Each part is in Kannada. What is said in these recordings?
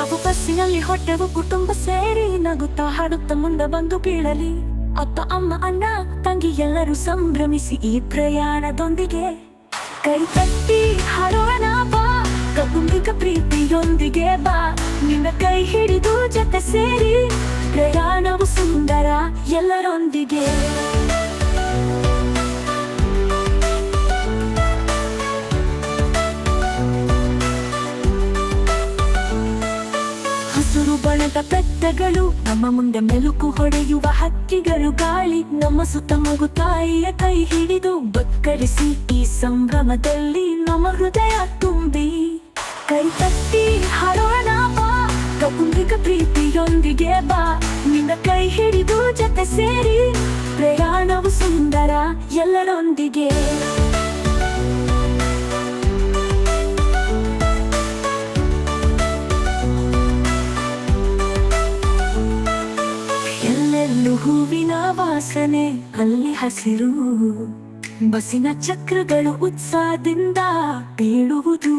ಹೊಟ್ಟೆವು ಕುಟುಂಬ ಸೇರಿ ನಗುತ್ತಾ ಹಾಡುತ್ತಾ ಮುಂದೆ ಬಂದು ಬೀಳಲಿ. ಅಪ್ಪ, ಅಮ್ಮ, ಅಣ್ಣ, ತಂಗಿ ಎಲ್ಲರೂ ಸಂಭ್ರಮಿಸಿ ಈ ಪ್ರಯಾಣದೊಂದಿಗೆ. ಕೈ ತಟ್ಟಿ, ಹಾಡೋಣ ಬಾ ಕೌಟುಂಬಿಕ ಪ್ರೀತಿಯೊಂದಿಗೆ ಬಾ. ನಿನ್ನ ಕೈ ಹಿಡಿದು ಜೊತೆ ಸೇರಿ ಪ್ರಯಾಣವು ಸುಂದರ ಎಲ್ಲರೊಂದಿಗೆ. ಬೆಟ್ಟಗಳು ನಮ್ಮ ಮುಂದೆ ಮೆಲುಕು ಹೊಡೆಯುವ ಹಕ್ಕಿಗಳು ಗಾಳಿ, ನಮ್ಮ ಸುತ್ತ ಮಗು ತಾಯಿಯ ಕೈ ಹಿಡಿದು ಬಕ್ಕರಿಸಿ ಈ ಸಂಭ್ರಮದಲ್ಲಿ ನಮ್ಮ ಹೃದಯ ತುಂಬಿ. ಕೈ ತಟ್ಟಿ ಹಾಡೋಣ ಬಾ, ಕೌಟುಂಬಿಕ ಪ್ರೀತಿಯೊಂದಿಗೆ ಬಾ. ನಿನ್ನ ಕೈ ಹಿಡಿದು ಜೊತೆ ಸೇರಿ, ಪ್ರಯಾಣವು ಸುಂದರ ಎಲ್ಲರೊಂದಿಗೆ. ಎಲ್ಲೆಲ್ಲೂ ಹೂವಿನ ವಾಸನೆ, ಅಲ್ಲಿ ಹಸಿರು ಬಸಿನ ಚಕ್ರಗಳು ಉತ್ಸಾಹದಿಂದ ಬೀಳುವುದು.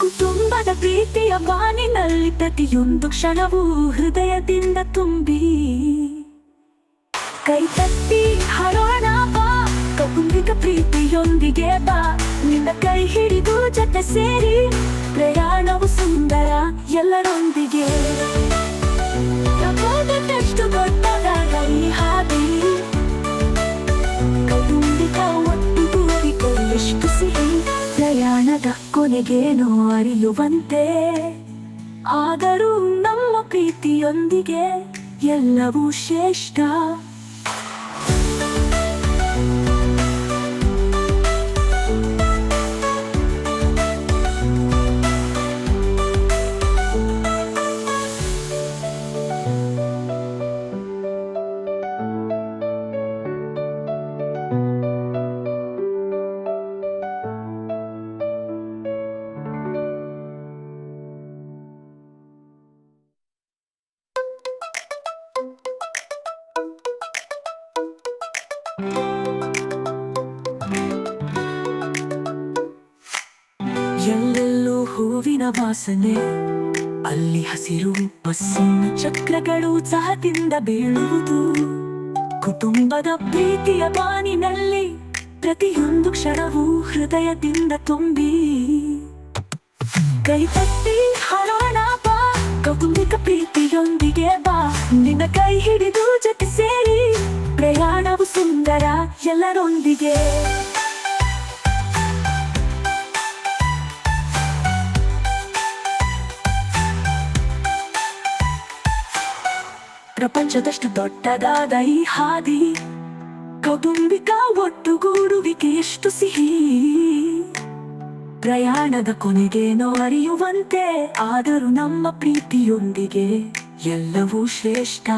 ಕುಟುಂಬದ ಪ್ರೀತಿಯ ಬಾನಿನಲ್ಲಿ ಪ್ರತಿಯೊಂದು ಕ್ಷಣವೂ ಹೃದಯದಿಂದ ತುಂಬಿ. ಕೈ ತಟ್ಟಿ, ಹರೋಣ ಬಾ, ಕೌಟುಂಬಿಕ ಪ್ರೀತಿಯೊಂದಿಗೆ ಬಾ. ನಿನ್ನ ಕೈ ಹಿಡಿದು ಜೊತೆ ಸೇರಿ, ಪ್ರಯಾಣವು ಸುಂದರ ಎಲ್ಲರೊಂದಿಗೆ. ಪ್ರಯಾಣದ ಕೊನೆಗೇನೋ ಅರಿಯುವಂತೆ. ಆದರೂ ನಮ್ಮ ಪ್ರೀತಿಯೊಂದಿಗೆ ಎಲ್ಲವೂ ಶ್ರೇಷ್ಠ. ಎಲ್ಲೆಲ್ಲೂ ಹೂವಿನ ವಾಸನೆ, ಅಲ್ಲಿ ಹಸಿರು ಬಸ್ಸಿನ ಚಕ್ರಗಳು ಸಹದಿಂದ ಬೀಳುವುದು. ಕುಟುಂಬದ ಪ್ರೀತಿಯ ಬಾನಿನಲ್ಲಿ ಪ್ರತಿಯೊಂದು ಕ್ಷಣವೂ ಹೃದಯದಿಂದ ತುಂಬಿ. ಕೈ ತಟ್ಟಿ ಹಾಡೋಣ ಬಾ, ಕೌಟುಂಬಿಕ ಪ್ರೀತಿಯೊಂದಿಗೆ ಬಾ, ನಿನ್ನ ಕೈ ಹಿಡಿದು ಸುಂದರ ಎಲ್ಲರೊಂದಿಗೆ. ಪ್ರಪಂಚದಷ್ಟು ದೊಡ್ಡದಾದ ಈ ಹಾದಿ, ಕೌಟುಂಬಿಕ ಒಟ್ಟುಗೂಡುವಿಕೆ ಎಷ್ಟು ಸಿಹಿ. ಪ್ರಯಾಣದ ಕೊನೆಗೇನೋ ಅರಿಯುವಂತೆ ಆದರೂ ನಮ್ಮ ಪ್ರೀತಿಯೊಂದಿಗೆ ಎಲ್ಲವೂ ಶ್ರೇಷ್ಠ.